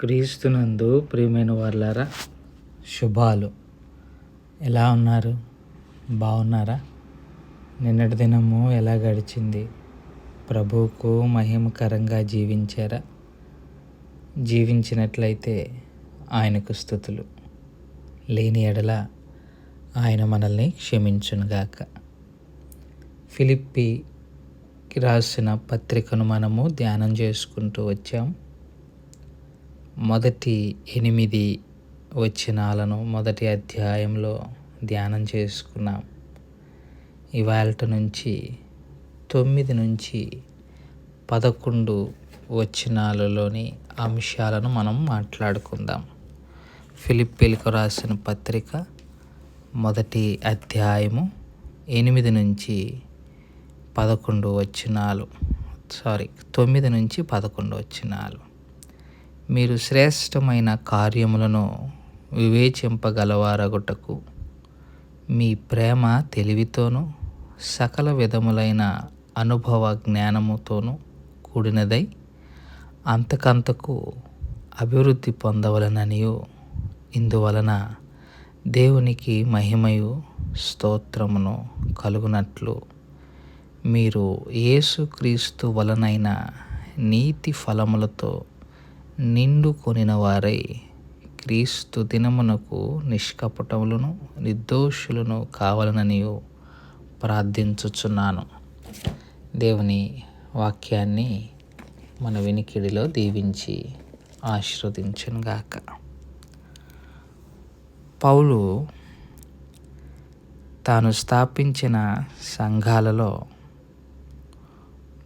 క్రీస్తునందు ప్రియమైన వాళ్ళారా శుభాలు. ఎలా ఉన్నారు? బాగున్నారా నిన్నటి దినము ఎలా గడిచింది? ప్రభువుకు మహిమకరంగా జీవించారా? జీవించినట్లయితే ఆయనకు స్థుతులు. లేని ఎడల ఆయన మనల్ని క్షమించునుగాక ఫిలిప్పికి రాసిన పత్రికను మనము ధ్యానం చేసుకుంటూ వచ్చాం. మొదటి ఎనిమిది వచనాలను మొదటి అధ్యాయంలో ధ్యానం చేసుకున్నాం. ఇవాళ నుంచి తొమ్మిది నుంచి పదకొండు వచనాలలోని అంశాలను మనం మాట్లాడుకుందాం. ఫిలిప్పీలకు రాసిన పత్రిక మొదటి అధ్యాయము ఎనిమిది నుంచి పదకొండు వచనాలు. సారీ తొమ్మిది నుంచి పదకొండు వచనాలు. మీరు శ్రేష్టమైన కార్యములను వివేచింపగలవారగుటకు మీ ప్రేమ తెలివితోనూ సకల విధములైన అనుభవ జ్ఞానముతోనూ కూడినదై అంతకంతకు అభివృద్ధి పొందవలననియు. ఇందువలన దేవునికి మహిమయు స్తోత్రమును కలుగునట్లు మీరు యేసుక్రీస్తు వలనైన నీతి ఫలములతో నిండుకొనిన వారై క్రీస్తు దినమునకు నిష్కపటములను నిర్దోషులను కావాలనని ప్రార్థించుచున్నాను. దేవుని వాక్యాన్ని మన వినికిడిలో దీవించి ఆశీర్వదించనుగాక. పౌలు తాను స్థాపించిన సంఘాలలో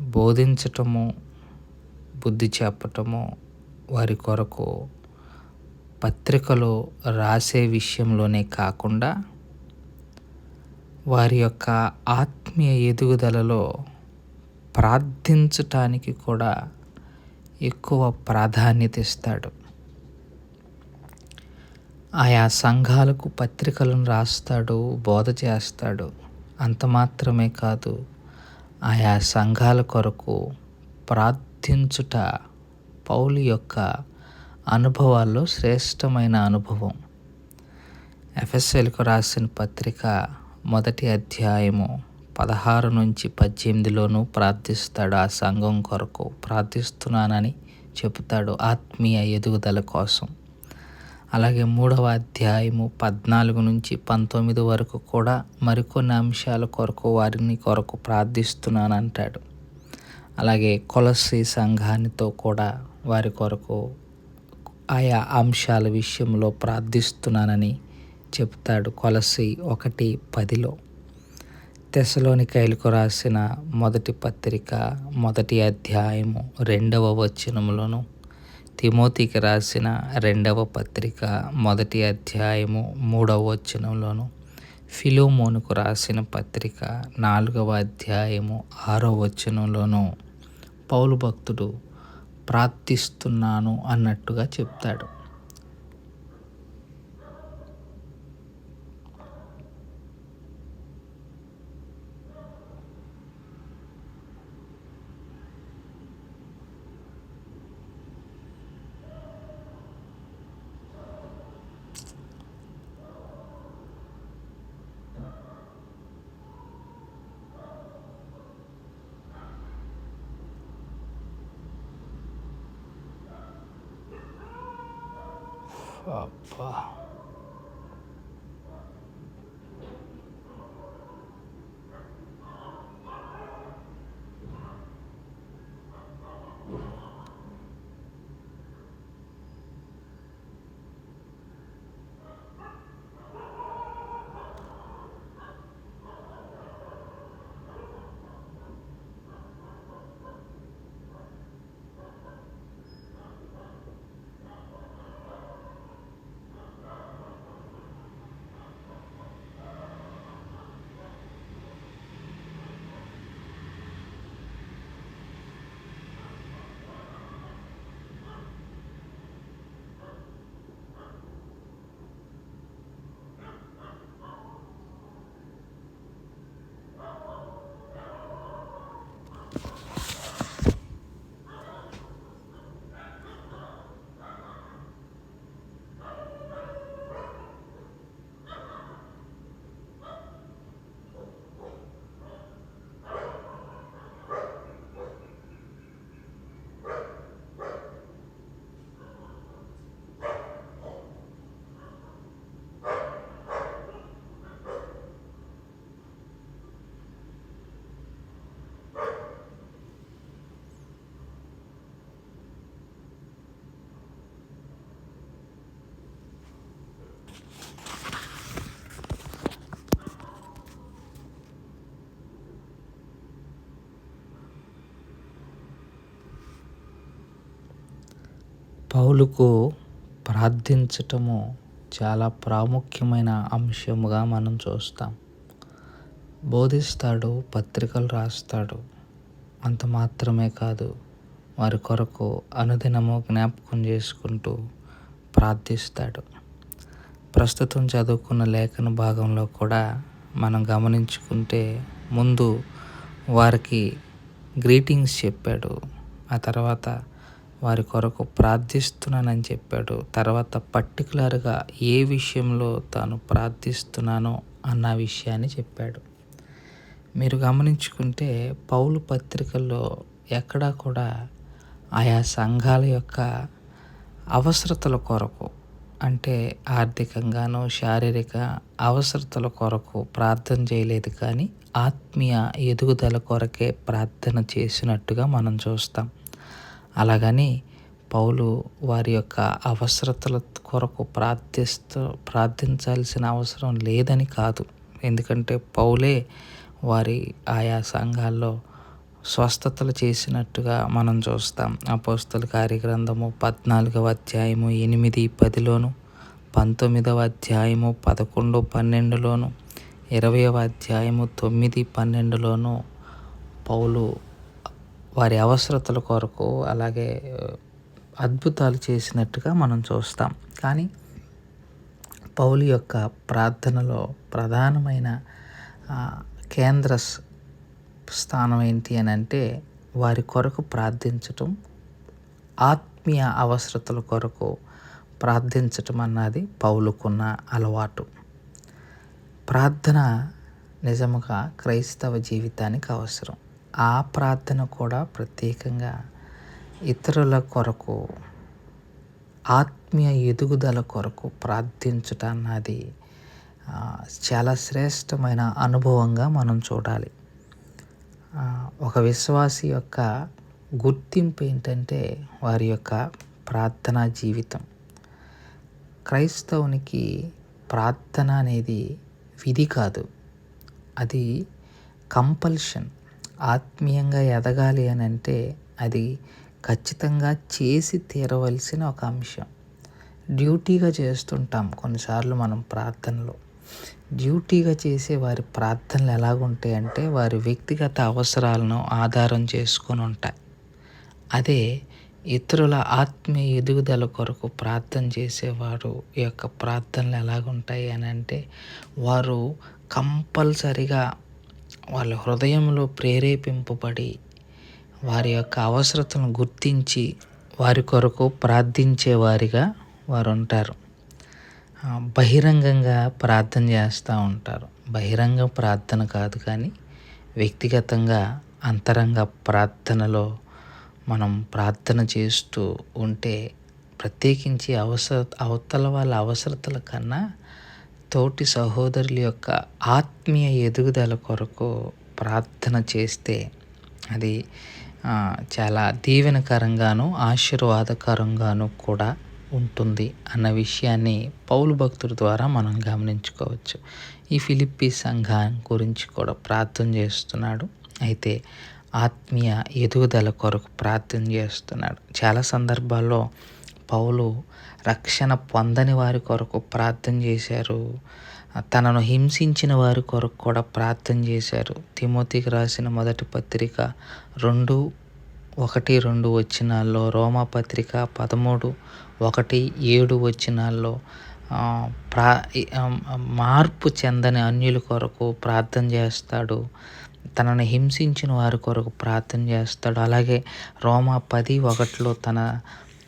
బోధించటము బుద్ధి చెప్పటము వారి కొరకు పత్రికలు రాసే విషయంలోనే కాకుండా వారి యొక్క ఆత్మీయ ఎదుగుదలలో ప్రార్థించటానికి కూడా ఎక్కువ ప్రాధాన్యత ఇస్తాడు. ఆయా సంఘాలకు పత్రికలను రాస్తాడు బోధ చేస్తాడు. అంత మాత్రమే కాదు ఆయా సంఘాల కొరకు ప్రార్థించుట పౌలు యొక్క అనుభవాల్లో శ్రేష్టమైన అనుభవం. ఎఫ్ఎస్ఎల్కు రాసిన పత్రిక మొదటి అధ్యాయము పదహారు నుంచి పద్దెనిమిదిలోనూ ప్రార్థిస్తాడు ఆ సంఘం కొరకు. ప్రార్థిస్తున్నానని చెబుతాడు ఆత్మీయ ఎదుగుదల కోసం. అలాగే మూడవ అధ్యాయము పద్నాలుగు నుంచి పంతొమ్మిది వరకు కూడా మరికొన్ని అంశాల కొరకు వారిని కొరకు ప్రార్థిస్తున్నాను అంటాడు అలాగే కొలసి సంఘానితో కూడా వారి కొరకు ఆయా అంశాల విషయంలో ప్రార్థిస్తున్నానని చెప్తాడు కొలసి ఒకటి పదిలో. తెసలోనికైలకు రాసిన మొదటి పత్రిక మొదటి అధ్యాయము రెండవ వచనములోను తిమోతికి రాసిన రెండవ పత్రిక మొదటి అధ్యాయము మూడవ వచనంలోను ఫిలోమోనుకు రాసిన పత్రిక నాలుగవ అధ్యాయము ఆరో వచనంలోను పౌలు భక్తుడు ప్రార్థిస్తున్నాను అన్నట్టుగా చెప్తాడు. папа. పౌలుకు ప్రార్థించటము చాలా ప్రాముఖ్యమైన అంశముగా మనం చూస్తాం. బోధిస్తాడు పత్రికలు రాస్తాడు. అంత మాత్రమే కాదు వారి కొరకు అనుదినము జ్ఞాపకం చేసుకుంటూ ప్రార్థిస్తాడు. ప్రస్తుతం చదువుకున్న లేఖన భాగంలో కూడా మనం గమనించుకుంటే ముందు వారికి గ్రీటింగ్స్ చెప్పాడు. ఆ తర్వాత వారి కొరకు ప్రార్థిస్తున్నానని చెప్పాడు. తర్వాత పర్టికులర్గా ఏ విషయంలో తాను ప్రార్థిస్తున్నానో అన్న విషయాన్ని చెప్పాడు. మీరు గమనించుకుంటే పౌలు పత్రికల్లో ఎక్కడా కూడా ఆయా సంఘాల యొక్క అవసరతల కొరకు అంటే ఆర్థికంగాను శారీరక అవసరతల కొరకు ప్రార్థన చేయలేదు కానీ ఆత్మీయ ఎదుగుదల కొరకే ప్రార్థన చేసినట్టుగా మనం చూస్తాం. అలాగని పౌలు వారి యొక్క అవసరతల కొరకు ప్రార్థిస్తూ ప్రార్థించాల్సిన అవసరం లేదని కాదు. ఎందుకంటే పౌలే వారి ఆయా సంఘాల్లో స్వస్థతలు చేసినట్టుగా మనం చూస్తాం. అపోస్తుల కార్యగ్రంథము పద్నాలుగవ అధ్యాయము ఎనిమిది పదిలోను పంతొమ్మిదవ అధ్యాయము పదకొండు పన్నెండులోను ఇరవయవ అధ్యాయము తొమ్మిది పన్నెండులోను పౌలు వారి అవసరతల కొరకు అలాగే అద్భుతాలు చేసినట్టుగా మనం చూస్తాం. కానీ పౌలు యొక్క ప్రార్థనలో ప్రధానమైన కేంద్ర స్థానం ఏంటి అని అంటే వారి కొరకు ప్రార్థించటం ఆత్మీయ అవసరతల కొరకు ప్రార్థించటం అన్నది పౌలుకున్న అలవాటు. ప్రార్థన నిజముగా క్రైస్తవ జీవితానికి అవసరం. ఆ ప్రార్థన కూడా ప్రత్యేకంగా ఇతరుల కొరకు ఆత్మీయ ఎదుగుదల కొరకు ప్రార్థించుట అన్నది చాలా శ్రేష్టమైన అనుభవంగా మనం చూడాలి. ఒక విశ్వాసి యొక్క గుర్తింపు ఏంటంటే వారి యొక్క ప్రార్థనా జీవితం. క్రైస్తవునికి ప్రార్థన అనేది విధి కాదు. అది కంపల్షన్. ఆత్మీయంగా ఎదగాలి అని అంటే అది ఖచ్చితంగా చేసి తీరవలసిన ఒక అంశం. డ్యూటీగా చేస్తుంటాం కొన్నిసార్లు మనం ప్రార్థనలు. డ్యూటీగా చేసే వారి ప్రార్థనలు ఎలాగుంటాయి అంటే వారి వ్యక్తిగత అవసరాలను ఆధారం చేసుకొని ఉంటాయి. అదే ఇతరుల ఆత్మీయ ఎదుగుదల కొరకు ప్రార్థన చేసేవారు యొక్క ప్రార్థనలు ఎలాగుంటాయి అని అంటే వారు కంపల్సరిగా వాళ్ళ హృదయంలో ప్రేరేపింపబడి వారి యొక్క అవసరతను గుర్తించి వారి కొరకు ప్రార్థించేవారిగా వారు ఉంటారు. బహిరంగంగా ప్రార్థన చేస్తూ ఉంటారు. బహిరంగ ప్రార్థన కాదు కానీ వ్యక్తిగతంగా అంతరంగ ప్రార్థనలో మనం ప్రార్థన చేస్తూ ఉంటే ప్రత్యేకించి అవసర అవతల వాళ్ళ అవసరతల కన్నా తోటి సహోదరుల యొక్క ఆత్మీయ ఎదుగుదల కొరకు ప్రార్థన చేస్తే అది చాలా దీవెనకరంగాను ఆశీర్వాదకరంగాను కూడా ఉంటుంది అన్న విషయాన్ని పౌలు భక్తుల ద్వారా మనం గమనించుకోవచ్చు. ఈ ఫిలిప్పీ సంఘం గురించి కూడా ప్రార్థన చేస్తున్నాడు. అయితే ఆత్మీయ ఎదుగుదల కొరకు ప్రార్థన చేస్తున్నాడు. చాలా సందర్భాల్లో పౌలు రక్షణ పొందని వారి కొరకు ప్రార్థన చేశారు. తనను హింసించిన వారి కొరకు కూడా ప్రార్థన చేశారు. తిమోతికి రాసిన మొదటి పత్రిక రెండు ఒకటి రెండు వచ్చినాల్లో రోమా పత్రిక పదమూడు ఒకటి ఏడు వచ్చినాల్లో ప్రా మార్పు చెందని అన్యుల కొరకు ప్రార్థన చేస్తాడు. తనను హింసించిన వారి కొరకు ప్రార్థన చేస్తాడు. అలాగే రోమా పది ఒకటిలో తన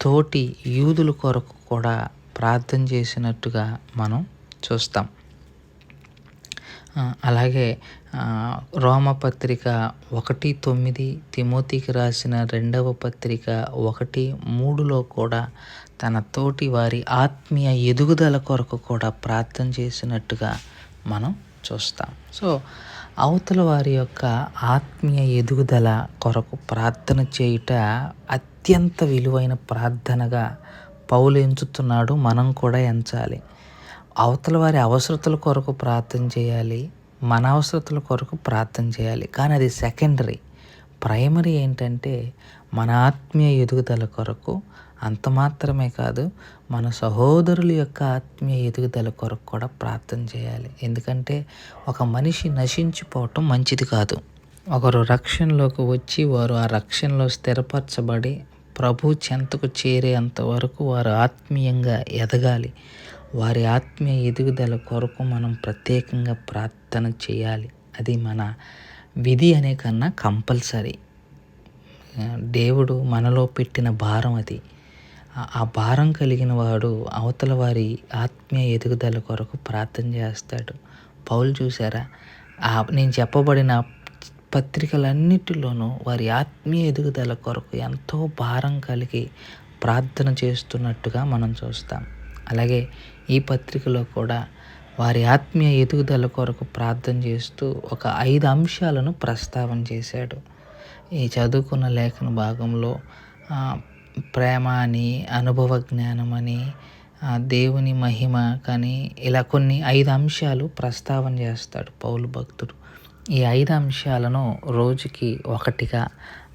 తోటి యూదుల కొరకు కూడా ప్రార్థన చేసినట్టుగా మనం చూస్తాం. అలాగే రోమపత్రిక ఒకటి తొమ్మిది తిమోతికి రాసిన రెండవ పత్రిక ఒకటి మూడులో కూడా తన తోటి వారి ఆత్మీయ ఎదుగుదల కొరకు కూడా ప్రార్థన చేసినట్టుగా మనం చూస్తాం. సో అవతల వారి యొక్క ఆత్మీయ ఎదుగుదల కొరకు ప్రార్థన చేయుట అత్యంత విలువైన ప్రార్థనగా పౌలు ఎంచుతున్నాడు. మనం కూడా ఎంచాలి. అవతల వారి అవసరతల కొరకు ప్రార్థన చేయాలి. మన అవసరతల కొరకు ప్రార్థన చేయాలి. కానీ అది సెకండరీ ప్రైమరీ ఏంటంటే మన ఆత్మీయ ఎదుగుదల కొరకు. అంత మాత్రమే కాదు మన సహోదరుల యొక్క ఆత్మీయ ఎదుగుదల కొరకు కూడా ప్రార్థన చేయాలి. ఎందుకంటే ఒక మనిషి నశించిపోవటం మంచిది కాదు. ఒకరు రక్షణలోకి వచ్చి వారు ఆ రక్షణలో స్థిరపరచబడి ప్రభు చెంతకు చేరేంత వరకు వారు ఆత్మీయంగా ఎదగాలి. వారి ఆత్మీయ ఎదుగుదల కొరకు మనం ప్రత్యేకంగా ప్రార్థన చేయాలి. అది మన విధి అనే కన్నా కంపల్సరీ. దేవుడు మనలో పెట్టిన భారం అది. ఆ భారం కలిగిన వాడు అవతల వారి ఆత్మీయ ఎదుగుదల కొరకు ప్రార్థన చేస్తాడు. పౌలు చూసారా? నేను చెప్పబడిన పత్రికలన్నిటిలోనూ వారి ఆత్మీయ ఎదుగుదల కొరకు ఎంతో భారం కలిగి ప్రార్థన చేస్తున్నట్టుగా మనం చూస్తాం. అలాగే ఈ పత్రికలో కూడా వారి ఆత్మీయ ఎదుగుదల కొరకు ప్రార్థన చేస్తూ ఒక ఐదు అంశాలను ప్రస్తావన చేశాడు. ఈ చదువుకున్న లేఖన భాగంలో ప్రేమ అని అనుభవ జ్ఞానం అని దేవుని మహిమ కానీ ఇలా కొన్ని ఐదు అంశాలు ప్రస్తావన చేస్తాడు పౌలు భక్తుడు. ఈ ఐదు అంశాలను రోజుకి ఒకటిగా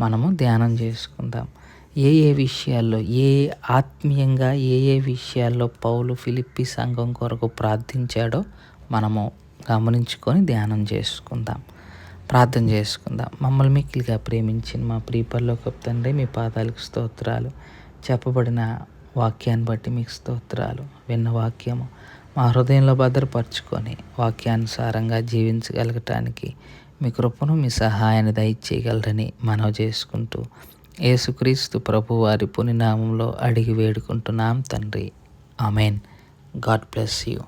మనము ధ్యానం చేసుకుందాం. ఏ ఏ విషయాల్లో ఏ ఆత్మీయంగా ఏ ఏ విషయాల్లో పౌలు ఫిలిప్పి సంఘం కొరకు ప్రార్థించాడో మనము గమనించుకొని ధ్యానం చేసుకుందాం. ప్రార్థన చేసుకుందాం. మమ్మల్ని మిక్కిలిగా ప్రేమించిన మా ప్రీపర్లోకి తండ్రి మీ పాదాలకు స్తోత్రాలు. చెప్పబడిన వాక్యాన్ని బట్టి మీకు స్తోత్రాలు. విన్న వాక్యము మా హృదయంలో భద్రపరచుకొని వాక్యానుసారంగా జీవించగలగటానికి మీ కృపను మీ సహాయాన్ని దయచేయగలరని మనవి చేసుకుంటూ యేసుక్రీస్తు ప్రభు వారి పునినామంలో అడిగి వేడుకుంటున్నాం తండ్రి. Amen God bless you.